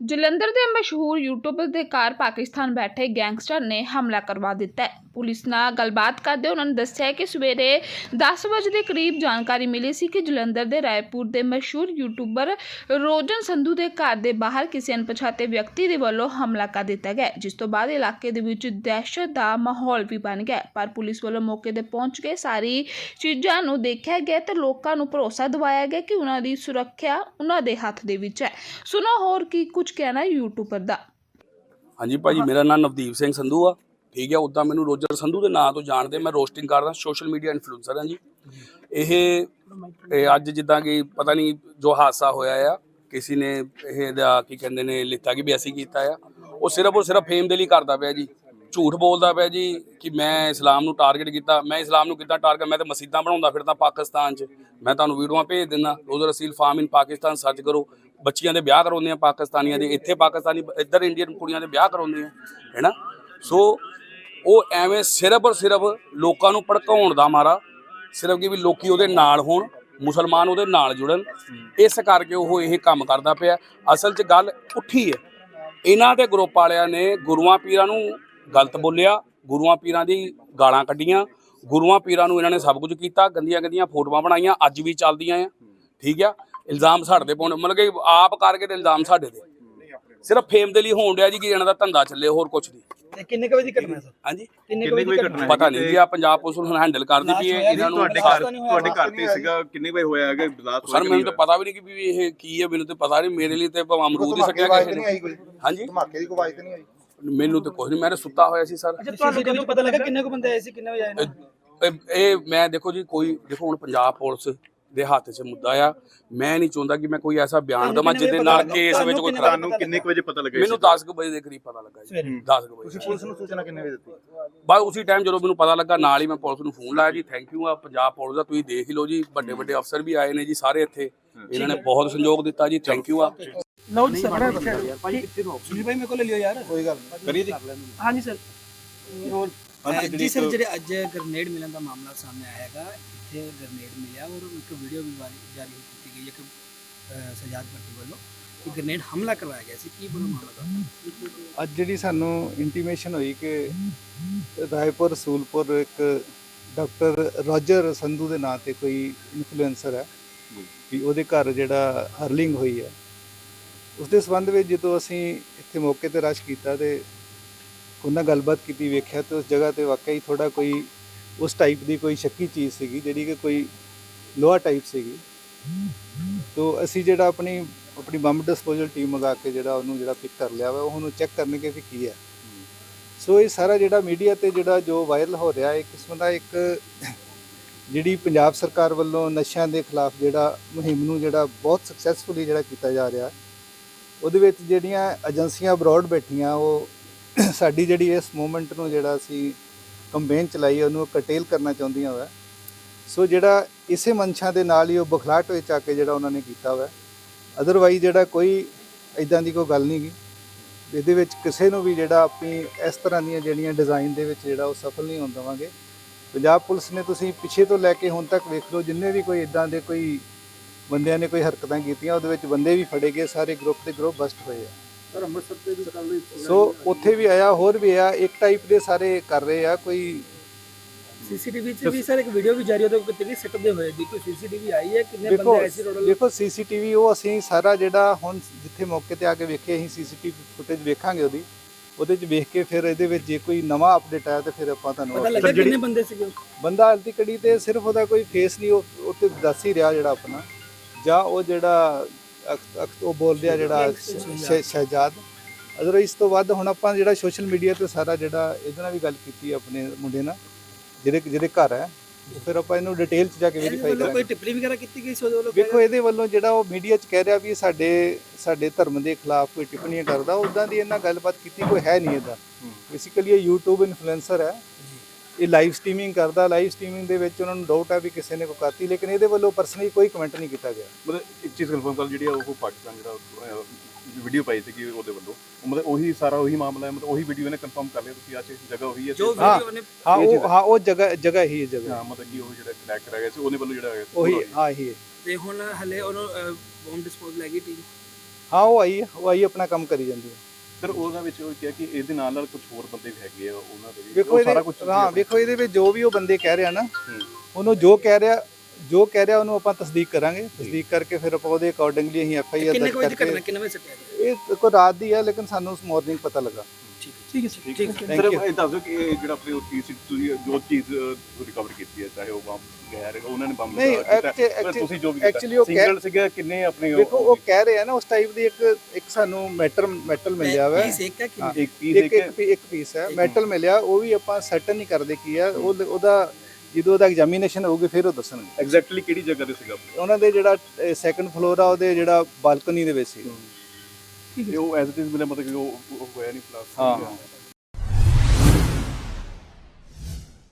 ਜਲੰਧਰ ਦੇ ਮਸ਼ਹੂਰ ਯੂਟਿਊਬਰ ਦੇ ਘਰ ਪਾਕਿਸਤਾਨ ਬੈਠੇ ਗੈਂਗਸਟਰ ਨੇ ਹਮਲਾ ਕਰਵਾ ਦਿੱਤਾ ਹੈ। ਪੁਲਿਸ ਨਾਲ ਗੱਲਬਾਤ ਕਰਦੇ ਉਹਨਾਂ ਨੇ ਦੱਸਿਆ ਕਿ ਸਵੇਰੇ 10 ਵਜੇ ਦੇ ਕਰੀਬ ਜਾਣਕਾਰੀ ਮਿਲੀ ਸੀ ਕਿ ਜਲੰਧਰ ਦੇ ਰਾਏਪੁਰ ਦੇ ਮਸ਼ਹੂਰ ਯੂਟਿਊਬਰ ਰੋਜਨ ਸੰਧੂ ਦੇ ਘਰ ਦੇ ਬਾਹਰ ਕਿਸੇ ਅਣਪਛਾਤੇ ਵਿਅਕਤੀ ਦੇ ਵੱਲੋਂ ਹਮਲਾ ਕਰ ਦਿੱਤਾ ਗਿਆ ਜਿਸ ਤੋਂ ਬਾਅਦ ਇਲਾਕੇ ਦੇ ਵਿੱਚ ਦਹਿਸ਼ਤ ਦਾ ਮਾਹੌਲ ਵੀ ਬਣ ਗਿਆ ਪਰ ਪੁਲਿਸ ਵੱਲੋਂ ਮੌਕੇ ਤੇ ਪਹੁੰਚ ਕੇ ਸਾਰੀ ਚੀਜ਼ਾਂ ਨੂੰ ਦੇਖਿਆ ਗਿਆ ਤੇ ਲੋਕਾਂ ਨੂੰ ਭਰੋਸਾ ਦਿਵਾਇਆ ਗਿਆ ਕਿ ਉਹਨਾਂ ਦੀ ਸੁਰੱਖਿਆ ਉਹਨਾਂ ਦੇ ਹੱਥ ਦੇ ਵਿੱਚ ਹੈ। ਸੁਣੋ ਹੋਰ ਕੀ ਕੁਝ ਕਹਿਣਾ ਯੂਟਿਊਬਰ ਦਾ? ਹਾਂਜੀ ਭਾਜੀ, ਮੇਰਾ ਨਾਮ ਨਵਦੀਪ ਸਿੰਘ ਸੰਧੂ ਆ। ਠੀਕ ਹੈ ਉਦਾਂ ਮੈਨੂੰ ਰੋਜਰ ਸੰਧੂ ਦੇ ਨਾਂ ਤੋਂ ਜਾਣਦੇ, ਮੈਂ ਰੋਸਟਿੰਗ ਕਰਦਾ ਸੋਸ਼ਲ ਮੀਡੀਆ ਇਨਫਲੂਐਂਸਰ ਹਾਂ ਜੀ। ਇਹ ਅੱਜ ਜਿੱਦਾਂ ਕਿ ਪਤਾ ਨਹੀਂ ਜੋ ਹਾਦਸਾ ਹੋਇਆ ਆ, ਕਿਸੇ ਨੇ ਇਹ ਦਾ ਕੀ ਕਹਿੰਦੇ ਨੇ, ਲਿੱਤਾ ਕਿ ਵੀ ਅਸੀਂ ਕੀਤਾ ਆ। ਉਹ ਸਿਰਫ ਔਰ ਸਿਰਫ ਫੇਮ ਦੇ ਲਈ ਕਰਦਾ ਪਿਆ ਜੀ। ਝੂਠ ਬੋਲਦਾ ਪਿਆ ਜੀ ਕਿ ਮੈਂ ਇਸਲਾਮ ਨੂੰ ਟਾਰਗੇਟ ਕੀਤਾ। ਮੈਂ ਇਸਲਾਮ ਨੂੰ ਕਿੱਦਾਂ ਟਾਰਗੇਟ ਮੈਂ ਤਾਂ ਮਸਜਿਦਾਂ ਬਣਾਉਂਦਾ ਫਿਰਦਾ ਪਾਕਿਸਤਾਨ 'ਚ। ਮੈਂ ਤੁਹਾਨੂੰ ਵੀਡੀਓਆਂ ਭੇਜ ਦਿੰਦਾ। ਰੋਜ਼ਰ ਰਸੀਲ ਫਾਰਮ ਇਨ ਪਾਕਿਸਤਾਨ ਸਰਚ ਕਰੋ। ਬੱਚੀਆਂ ਦੇ ਵਿਆਹ ਕਰਾਉਂਦੇ ਆ, ਪਾਕਿਸਤਾਨੀਆਂ ਦੇ। ਇੱਥੇ ਪਾਕਿਸਤਾਨੀ, ਇੱਧਰ ਇੰਡੀਅਨ ਕੁੜੀਆਂ ਦੇ ਵਿਆਹ ਕਰਾਉਂਦੇ ਆ ਹੈਨਾ ਸੋ ਉਹ ਐਵੇਂ ਸਿਰਫ ਔਰ ਸਿਰਫ ਲੋਕਾਂ ਨੂੰ ਭੜਕਾਉਣ ਦਾ ਮਾਰਾ, ਸਿਰਫ ਕਿ ਵੀ ਲੋਕੀ ਉਹਦੇ ਨਾਲ ਹੋਣ, ਮੁਸਲਮਾਨ ਉਹਦੇ ਨਾਲ ਜੁੜਨ। ਇਸ ਕਰਕੇ ਉਹ ਇਹ ਕੰਮ ਕਰਦਾ ਪਿਆ। ਅਸਲ 'ਚ ਗੱਲ ਉੱਠੀ ਹੈ। ਇਹਨਾਂ ਦੇ ਗਰੁੱਪ ਵਾਲਿਆਂ ਨੇ ਗੁਰੂਆਂ ਪੀਰਾਂ ਨੂੰ ਗਲਤ ਬੋਲਿਆ, ਗੁਰੂਆਂ ਪੀਰਾਂ ਦੀ ਗਾਲਾਂ ਕੱਢੀਆਂ, ਗੁਰੂਆਂ ਪੀਰਾਂ ਨੂੰ ਇਹਨਾਂ ਨੇ ਸਭ ਕੁਝ ਕੀਤਾ ਗੰਦੀਆਂ ਗੰਦੀਆਂ ਫੋਟੋਆਂ ਬਣਾਈਆਂ, ਅੱਜ ਵੀ ਚੱਲਦੀਆਂ ਆ। ਠੀਕ ਆ? ਇਲਜ਼ਾਮ ਸਾਡੇ ਤੇ ਪਾਉਣ ਮਤਲਬ ਕਿ ਆਪ ਕਰਕੇ ਤੇ ਇਲਜ਼ਾਮ ਸਾਡੇ ਤੇ। ਸਿਰਫ ਫੇਮ ਦੇ ਲਈ ਹੋਣ ਡਿਆ ਜੀ ਕਿ ਇਹਨਾਂ ਦਾ ਧੰਦਾ ਚੱਲੇ ਹੋਰ ਕੁਝ ਨਹੀਂ। ਤੇ ਕਿੰਨੇ ਕੁ ਵਜੇ ਦੀ ਘਟਨਾ ਹੈ ਸਰ? ਹਾਂਜੀ? ਕਿੰਨੇ ਕੁ ਵਜੇ ਦੀ ਘਟਨਾ ਪਤਾ ਨਹੀਂ ਜੀ ਆ ਪੰਜਾਬ ਪੁਲਿਸ ਹੁਣ ਹੈਂਡਲ ਕਰਦੀ ਵੀ ਇਹ ਇਹਨਾਂ ਨੂੰ ਤੁਹਾਡੇ ਘਰ ਤੁਹਾਡੇ ਘਰ ਤੇ ਸੀਗਾ ਕਿੰਨੇ ਵਜੇ ਹੋਇਆ ਹੈਗਾ ਬਲਾਸਟ ਸਰ ਮੈਨੂੰ ਤਾਂ ਪਤਾ ਵੀ ਨਹੀਂ ਕਿ ਵੀ ਇਹ ਕੀ ਹੈ ਮੈਨੂੰ ਤਾਂ ਪਤਾ ਨਹੀਂ ਮੇਰੇ ਲਈ ਤੇ ਭਾਵੇਂ ਅਮਰੂਦ ਹੀ ਸਕਿਆ ਕਿਸੇ ਨੇ। ਹਾਂਜੀ? ਧਮਾਕੇ ਦੀ ਕੋਈ ਆਵਾਜ਼ ਤਾਂ ਨਹੀਂ ਆਈ? ਮੈਨੂੰ ਤਾਂ ਕੁਝ ਨਹੀਂ ਮੈਂ ਤਾਂ ਸੁੱਤਾ ਹੋਇਆ ਸੀ ਸਰ। ਅੱਛਾ ਤੁਹਾਨੂੰ ਕਦੋਂ ਪਤਾ ਲੱਗਾ ਕਿੰਨੇ ਕੁ ਬੰਦੇ ਆਏ ਸੀ ਕਿੰਨੇ ਵਜੇ ਆਏ ਨੇ? ਇਹ- ਇਹ ਮੈਂ ਦੇਖੋ ਜੀ ਕੋਈ ਦੇਖੋ ਹੁਣ ਪੰਜਾਬ ਪੁਲਿਸ ਦੇ ਹੱਥ 'ਚ ਮੁੱਦਾ ਆ। ਮੈਂ ਨਹੀਂ ਚਾਹੁੰਦਾ ਕਿ ਮੈਂ ਕੋਈ ਐਸਾ ਬਿਆਨ ਦਵਾਂ ਜਿਹਦੇ ਨਾਲ ਕੇਸ ਵਿੱਚ ਕੋਈ ਖਰਾਬ ਤੁਹਾਨੂੰ ਕਿੰਨੇ ਕੁ ਵਜੇ ਪਤਾ ਲੱਗਾ ਮੈਨੂੰ 10 ਕੁ ਵਜੇ ਦੇ ਕਰੀਬ ਪਤਾ ਲੱਗਾ ਜੀ। 10 ਕੁ ਵਜੇ। ਪੁਲਿਸ ਨੂੰ ਸੂਚਨਾ ਕਿੰਨੇ ਵਜੇ ਦਿੱਤੀ? ਬਸ ਉਸੇ ਟਾਈਮ ਜਦੋਂ ਮੈਨੂੰ ਪਤਾ ਲੱਗਾ ਨਾਲ ਹੀ ਮੈਂ ਪੁਲਿਸ ਨੂੰ ਫੋਨ ਲਾਇਆ ਜੀ ਥੈਂਕ ਯੂ ਆ ਪੰਜਾਬ ਪੁਲਿਸ ਦਾ ਤੁਸੀਂ ਦੇਖ ਹੀ ਲਓ ਜੀ ਵੱਡੇ ਵੱਡੇ ਅਫਸਰ ਵੀ ਆਏ ਨੇ ਜੀ ਸਾਰੇ ਇੱਥੇ। ਇਹਨਾਂ ਨੇ ਬਹੁਤ ਸਹਿਯੋਗ ਦਿੱਤਾ ਜੀ ਥੈਂਕ ਯੂ ਆ। ਲਓ ਜੀ ਸਰ ਭਾਈ ਸੁਨੀਲ ਭਾਈ ਮੇਰੇ ਕੋਲ ਲੈ ਲਿਓ ਯਾਰ। ਕੋਈ ਗੱਲ ਕਰੀਏ ਜੀ। ਹਾਂਜੀ ਸਰ। ਜੀ ਸਰ ਜਿਹੜੇ ਅੱਜ ਗ੍ਰਨੇਡ ਮਿਲਣ ਦਾ ਮਾਮਲਾ ਸਾਹਮਣੇ ਆਇਆ ਹੈਗਾ ਇੱਥੇ ਗ੍ਰਨੇਡ ਮਿਲਿਆ ਔਰ ਇੱਕ ਵੀਡੀਓ ਵੀ ਵਾਰੀ ਜਾਰੀ ਕੀਤੀ ਗਈ ਹੈ ਕਿ ਅਹ, ਸਜਾਦ ਭੱਟੀ ਵੱਲੋਂ ਕਿ ਗ੍ਰਨੇਡ ਹਮਲਾ ਕਰਵਾਇਆ ਗਿਆ ਸੀ। ਕੀ ਪੂਰਾ ਮਾਮਲਾ ਦਾ ਅੱਜ ਜਿਹੜੀ ਸਾਨੂੰ ਇੰਟੀਮੇਸ਼ਨ ਹੋਈ ਕਿ ਰਾਏਪੁਰ ਰਸੂਲਪੁਰ ਇੱਕ ਡਾਕਟਰ ਰੋਜਰ ਸੰਧੂ ਦੇ ਨਾਂ ਤੇ ਕੋਈ ਇਨਫਲੂਐਂਸਰ ਹੈ ਵੀ ਉਹਦੇ ਘਰ ਜਿਹੜਾ ਹਰਲਿੰਗ ਹੋਈ ਹੈ। ਉਸ ਦੇ ਸੰਬੰਧ ਵਿੱਚ ਜਦੋਂ ਅਸੀਂ ਇੱਥੇ ਮੌਕੇ ਤੇ ਰਸ਼ ਕੀਤਾ ਤੇ ਉਹਨਾਂ ਗੱਲਬਾਤ ਕੀਤੀ, ਵੇਖਿਆ ਤੇ ਉਸ ਜਗ੍ਹਾ ਤੇ ਵਾਕਈ ਥੋੜਾ ਕੋਈ ਉਸ ਟਾਈਪ ਦੀ ਕੋਈ ਸ਼ੱਕੀ ਚੀਜ਼ ਸੀਗੀ, ਜਿਹੜੀ ਕਿ ਕੋਈ ਲੋਹਾ ਟਾਈਪ ਸੀਗੀ। ਤੋ ਅਸੀਂ ਜਿਹੜਾ ਆਪਣੀ ਆਪਣੀ ਬੰਬ ਡਿਸਪੋਜ਼ਲ ਟੀਮ ਮੰਗਾ ਕੇ ਜਿਹੜਾ ਉਹਨੂੰ ਜਿਹੜਾ ਪਿਕ ਕਰ ਲਿਆ ਵਾ, ਉਹਨੂੰ ਚੈੱਕ ਕਰਨਗੇ ਕਿ ਕੀ ਹੈ। ਸੋ ਇਹ ਸਾਰਾ ਜਿਹੜਾ ਮੀਡੀਆ ਤੇ ਜਿਹੜਾ ਜੋ ਵਾਇਰਲ ਹੋ ਰਿਹਾ ਹੈ ਇੱਕ ਕਿਸਮ ਦਾ ਇੱਕ ਜਿਹੜੀ ਪੰਜਾਬ ਸਰਕਾਰ ਵੱਲੋਂ ਨਸ਼ਿਆਂ ਦੇ ਖਿਲਾਫ ਜਿਹੜਾ ਮੁਹਿੰਮ ਨੂੰ ਜਿਹੜਾ ਬਹੁਤ ਸਕਸੈਸਫੁਲੀ ਜਿਹੜਾ ਕੀਤਾ ਜਾ ਰਿਹਾ, ਉਹਦੇ ਵਿੱਚ ਜਿਹੜੀਆਂ ਏਜੰਸੀਆਂ ਅਬਰੋਡ ਬੈਠੀਆਂ, ਉਹ ਸਾਡੀ ਜਿਹੜੀ ਇਸ ਮੂਵਮੈਂਟ ਨੂੰ ਜਿਹੜਾ ਅਸੀਂ ਕੰਪੇਨ ਚਲਾਈ ਉਹਨੂੰ ਕਟੇਲ ਕਰਨਾ ਚਾਹੁੰਦੀਆਂ ਵਾ। ਸੋ ਜਿਹੜਾ ਇਸੇ ਮਨਸ਼ਾ ਦੇ ਨਾਲ ਹੀ ਉਹ ਬਖਲਾਟ ਵਿੱਚ ਆ ਕੇ ਜਿਹੜਾ ਉਹਨਾਂ ਨੇ ਕੀਤਾ ਵਾ। ਅਦਰਵਾਈਜ਼ ਜਿਹੜਾ ਕੋਈ ਇਦਾਂ ਦੀ ਕੋਈ ਗੱਲ ਨਹੀਂ ਗੀ। ਇਹਦੇ ਵਿੱਚ ਕਿਸੇ ਨੂੰ ਵੀ ਜਿਹੜਾ ਆਪਣੀ ਇਸ ਤਰ੍ਹਾਂ ਦੀਆਂ ਜਿਹੜੀਆਂ ਡਿਜ਼ਾਈਨ ਦੇ ਵਿੱਚ ਜਿਹੜਾ ਉਹ ਸਫਲ ਨਹੀਂ ਹੋਣ ਦੇਵਾਂਗੇ। ਪੰਜਾਬ ਪੁਲਿਸ ਨੇ ਤੁਸੀਂ ਪਿੱਛੇ ਤੋਂ ਲੈ ਕੇ ਹੁਣ ਤੱਕ ਵੇਖ ਲਓ, ਜਿੰਨੇ ਵੀ ਕੋਈ ਇਦਾਂ ਦੇ ਕੋਈ ਬੰਦਿਆਂ ਨੇ ਕੋਈ ਹਰਕਤਾਂ ਕੀਤੀਆਂ, ਉਹਦੇ ਵਿੱਚ ਬੰਦੇ ਵੀ ਫੜੇ ਗਏ, ਸਾਰੇ ਗਰੁੱਪ 'ਤੇ ਗਰੁੱਪ ਬਸਟ ਹੋਏ ਆ। ਸਰ ਅੰਮ੍ਰਿਤਸਰ ਤੇ ਵੀ ਕੱਲ ਸੋ ਉੱਥੇ ਵੀ ਆਇਆ ਹੋਰ ਵੀ ਆ ਇੱਕ ਟਾਈਪ ਦੇ ਸਾਰੇ ਕਰ ਰਹੇ ਆ ਕੋਈ ਸੀਸੀਟੀਵੀ 'ਚ ਵੀ ਸਰ ਇੱਕ ਵੀਡੀਓ ਵੀ ਜਾਰੀ ਉੱਤੇ ਕਿਤੇ ਸਿੱਟਦੇ ਹੋਏ ਦੀ ਕੋਈ ਸੀਸੀਟੀਵੀ ਆਈ ਹੈ ਕਿੰਨੇ ਦੇਖੋ ਬੰਦੇ ਆਏ ਸੀ ਟੋਟਲ ਦੇਖੋ ਸੀਸੀਟੀਵੀ ਉਹ ਅਸੀਂ ਸਾਰਾ ਜਿਹੜਾ ਹੁਣ ਜਿੱਥੇ ਮੌਕੇ ਤੇ ਆ ਕੇ ਵੇਖੇ ਅਸੀਂ ਸੀਸੀਟੀਵੀ ਫੁਟੇਜ ਵੇਖਾਂਗੇ ਉਹਦੀ। ਉਹਦੇ 'ਚ ਵੇਖ ਕੇ ਫਿਰ ਇਹਦੇ ਵਿੱਚ ਜੇ ਕੋਈ ਨਵਾਂ ਅਪਡੇਟ ਆਇਆ ਤਾਂ ਫਿਰ ਆਪਾਂ ਤੁਹਾਨੂੰ ਪਤਾ ਲੱਗਾ ਕਿੰਨੇ ਬੰਦੇ ਸੀਗੇ? ਬੰਦਾ ਹਲਤੀ ਕੜੀ ਤੇ ਸਿਰਫ ਉਹਦਾ ਕੋਈ ਫੇਸ ਨਹੀਂ ਉਹ ਉੱਤੇ ਦੱਸ ਹੀ ਰਿਹਾ ਜਿਹੜਾ ਆਪਣਾ। ਜਾਂ ਉਹ ਜਿਹੜਾ ਉਹ ਬੋਲ ਰਿਹਾ ਜਿਹੜਾ ਸ਼ਹ- ਸ਼ਹਿਜਾਦ। ਅਦਰ ਇਸ ਤੋਂ ਵੱਧ ਹੁਣ ਆਪਾਂ ਜਿਹੜਾ ਸੋਸ਼ਲ ਮੀਡੀਆ ਤੇ ਸਾਰਾ ਜਿਹੜਾ ਇਹਦੇ ਨਾਲ ਵੀ ਗੱਲ ਕੀਤੀ ਆਪਣੇ ਮੁੰਡੇ ਨਾਲ ਜਿਹਦੇ ਜਿਹਦੇ ਘਰ ਹੈ ਫਿਰ ਆਪਾਂ ਇਹਨੂੰ ਡਿਟੇਲ ਚ ਜਾ ਕੇ ਵੈਰੀਫਾਈ ਕਰਾਂਗੇ ਕੋਈ ਟਿੱਪਣੀ ਵਗੈਰਾ ਕੀਤੀ ਗਈ ਸੀ ਉਹਦੇ ਵੱਲੋਂ? ਵੇਖੋ ਇਹਦੇ ਵੱਲੋਂ ਜਿਹੜਾ ਉਹ ਮੀਡੀਆ 'ਚ ਕਹਿ ਰਿਹਾ ਵੀ ਸਾਡੇ ਸਾਡੇ ਧਰਮ ਦੇ ਖਿਲਾਫ ਕੋਈ ਟਿੱਪਣੀਆਂ ਕਰਦਾ ਉਦਾਂ ਦੀ ਇਹਨਾਂ ਗੱਲਬਾਤ ਕੀਤੀ ਕੋਈ ਹੈ ਨਹੀਂ ਇਹਦਾ। ਬੇਸਿਕਲੀ ਇਹ YouTube ਇਨਫਲੂਐਂਸਰ ਹੈ ਇਹ ਲਾਈਵ ਸਟ੍ਰੀਮਿੰਗ ਕਰਦਾ ਲਾਈਵ ਸਟ੍ਰੀਮਿੰਗ ਦੇ ਵਿੱਚ ਉਹਨਾਂ ਨੂੰ ਡਾਊਟ ਹੈ ਵੀ ਕਿਸੇ ਨੇ ਕੋਈ ਕਰਤੀ ਲੇਕਿਨ ਇਹਦੇ ਵੱਲੋਂ ਪਰਸਨਲੀ ਕੋਈ ਕਮੈਂਟ ਨਹੀਂ ਕੀਤਾ ਗਿਆ। ਮਤਲਬ ਇੱਕ ਚੀਜ਼ ਕਨਫਰਮ ਕਰ ਜਿਹੜੀ ਆ ਉਹ ਪਾਕਿਸਤਾਨ ਜਿਹੜਾ ਵੀਡੀਓ ਪਾਈ ਸੀ ਉਹਦੇ ਵੱਲੋਂ। ਉਹ ਮਤਲਬ ਉਹੀ ਸਾਰਾ ਉਹੀ ਮਾਮਲਾ ਹੈ ਮਤਲਬ ਉਹੀ ਵੀਡੀਓ ਇਹਨੇ ਕਨਫਰਮ ਕਰ ਲਿਆ ਤੁਸੀਂ ਆ ਚ ਜਗ੍ਹਾ ਉਹੀ ਹੈ। ਜੋ। ਵੀਡੀਓ ਨੇ ਹਾਂ ਚੀਜ਼ ਉਹ ਹਾਂ ਉਹ ਜਗ੍ਹਾ ਜਗ੍ਹਾ ਹੀ ਹੈ ਜਗ੍ਹਾ ਹਾਂ। ਮਤਲਬ ਕਿ ਉਹ ਜਿਹੜਾ ਕਨੈਕਟ ਕਰਾਇਆ ਗਿਆ ਸੀ ਉਹਨੇ ਵੱਲੋਂ ਜਿਹੜਾ ਉਹੀ। ਹਾਂ ਹੀ ਹੈ ਤੇ ਹੁਣ ਹਲੇ ਉਹਨੂੰ ਬੰਬ ਡਿਸਪੋਜ਼ਲ ਹੈਗੀ ਟੀਮ ਹਾਂ ਉਹ ਆਈ ਹੈ ਉਹ ਆਈ ਆਪਣਾ ਕੰਮ ਕਰੀ ਜਾਂਦੀ ਹੈ। ਸਰ ਉਹਦਾ ਵਿੱਚ ਉਹ ਕਿਹਾ ਕਿ ਇਹਦੇ ਨਾਲ ਨਾਲ ਕੁਝ ਹੋਰ ਬੰਦੇ ਵੀ ਹੈਗੇ ਆ ਉਹਨਾਂ ਦੇ ਵੀ। ਵੇਖੋ ਉਹ ਸਾਰਾ ਇਹਦੇ ਕੁਝ ਹਾਂ ਵੇਖੋ ਇਹਦੇ ਵਿੱਚ ਜੋ ਵੀ ਉਹ ਬੰਦੇ ਕਹਿ ਰਿਹਾ ਨਾ। ਉਹਨੂੰ ਜੋ ਕਹਿ ਰਿਹਾ ਜੋ ਕਹਿ ਰਿਹਾ ਉਹਨੂੰ ਆਪਾਂ ਤਸਦੀਕ ਕਰਾਂਗੇ। ਤਸਦੀਕ ਕਰਕੇ ਫਿਰ ਆਪਾਂ ਉਹਦੇ ਅਕੋਰਡਿੰਗਲੀ ਅਸੀਂ ਐਫ ਆਈ ਆਰ ਕਿੰਨੇ ਦਰਜ ਕਰਕੇ ਕਿੰਨੇ ਵਜੇ ਇਹ ਕੋਈ ਰਾਤ ਦੀ ਹੈ ਲੇਕਿਨ ਸਾਨੂੰ ਉਸ ਮਾਰਨਿੰਗ ਪਤਾ ਲੱਗਾ। ਠੀਕ ਹੈ ਸਰ ਠੀਕ ਹੈ। Thank sir you. ਇਹ ਦੱਸ ਦਿਓ ਕਿ ਇਹ ਜਿਹੜਾ ਆਪਣੇ ਉਹ ਚੀਜ਼ ਸੀ, ਤੁਸੀਂ ਜੋ ਚੀਜ਼ ਰਿਕਵਰ ਕੀਤੀ ਹੈ ਚਾਹੇ ਉਹ ਬੰਬ ਗੈਰ ਉਹਨਾਂ ਨੇ ਬੰਬ ਨਹੀਂ, ਕੀਤਾ actu- ਪਰ actu- ਤੁਸੀਂ ਜੋ ਵੀ actually ਉਹ ਕਹਿ- ਸਿੰਗਲ ਸੀਗਾ ਕਿੰਨੇ ਆਪਣੇ ਵੇਖੋ ਉਹ ਕਹਿ ਰਹੇ ਆ ਨਾ ਉਸ ਟਾਈਪ ਦੀ ਇੱਕ ਇੱਕ ਸਾਨੂੰ ਮੈਟਲ ਮੈਟਲ ਮਿਲਿਆ ਵਾ। ਪੀਸ ਇੱਕ ਹੈ ਕਿ ਹਾਂ। ਇੱਕ ਪੀਸ ਇੱਕ ਇੱਕ ਇੱਕ ਪੀ- ਇੱਕ ਪੀਸ ਹੈ ਮੈਟਲ ਮਿਲਿਆ ਉਹ ਵੀ ਆਪਾਂ ਸੈਟਲ ਨਹੀਂ ਕਰਦੇ ਕੀ ਆ। ਉਹ ਉਹਦਾ ਜਦੋਂ ਉਹਦਾ ਐਗਜ਼ਾਮੀਨੇਸ਼ਨ ਹੋਊਗੀ ਫਿਰ ਉਹ ਦੱਸਣਗੇ। ਐਗਜ਼ੈਕਟਲੀ ਕਿਹੜੀ ਜਗ੍ਹਾ ਤੇ ਸੀਗਾ? ਉਹਨਾਂ ਦੇ ਜਿਹੜਾ ਸੈਕੰਡ ਫਲੋਰ ਆ ਉਹਦੇ ਜਿਹੜਾ ਬਾਲਕਨੀ ਦੇ ਵਿੱਚ ਸੀ। ਉਹ ਐਜ਼ ਇਟ ਇਜ਼ ਮਿਲਿਆ ਮਤਲਬ ਕਿ ਉਹ ਉਹ ਹੋਇਆ ਨਹੀਂ ਪਲਾਸ ਹਾਂ।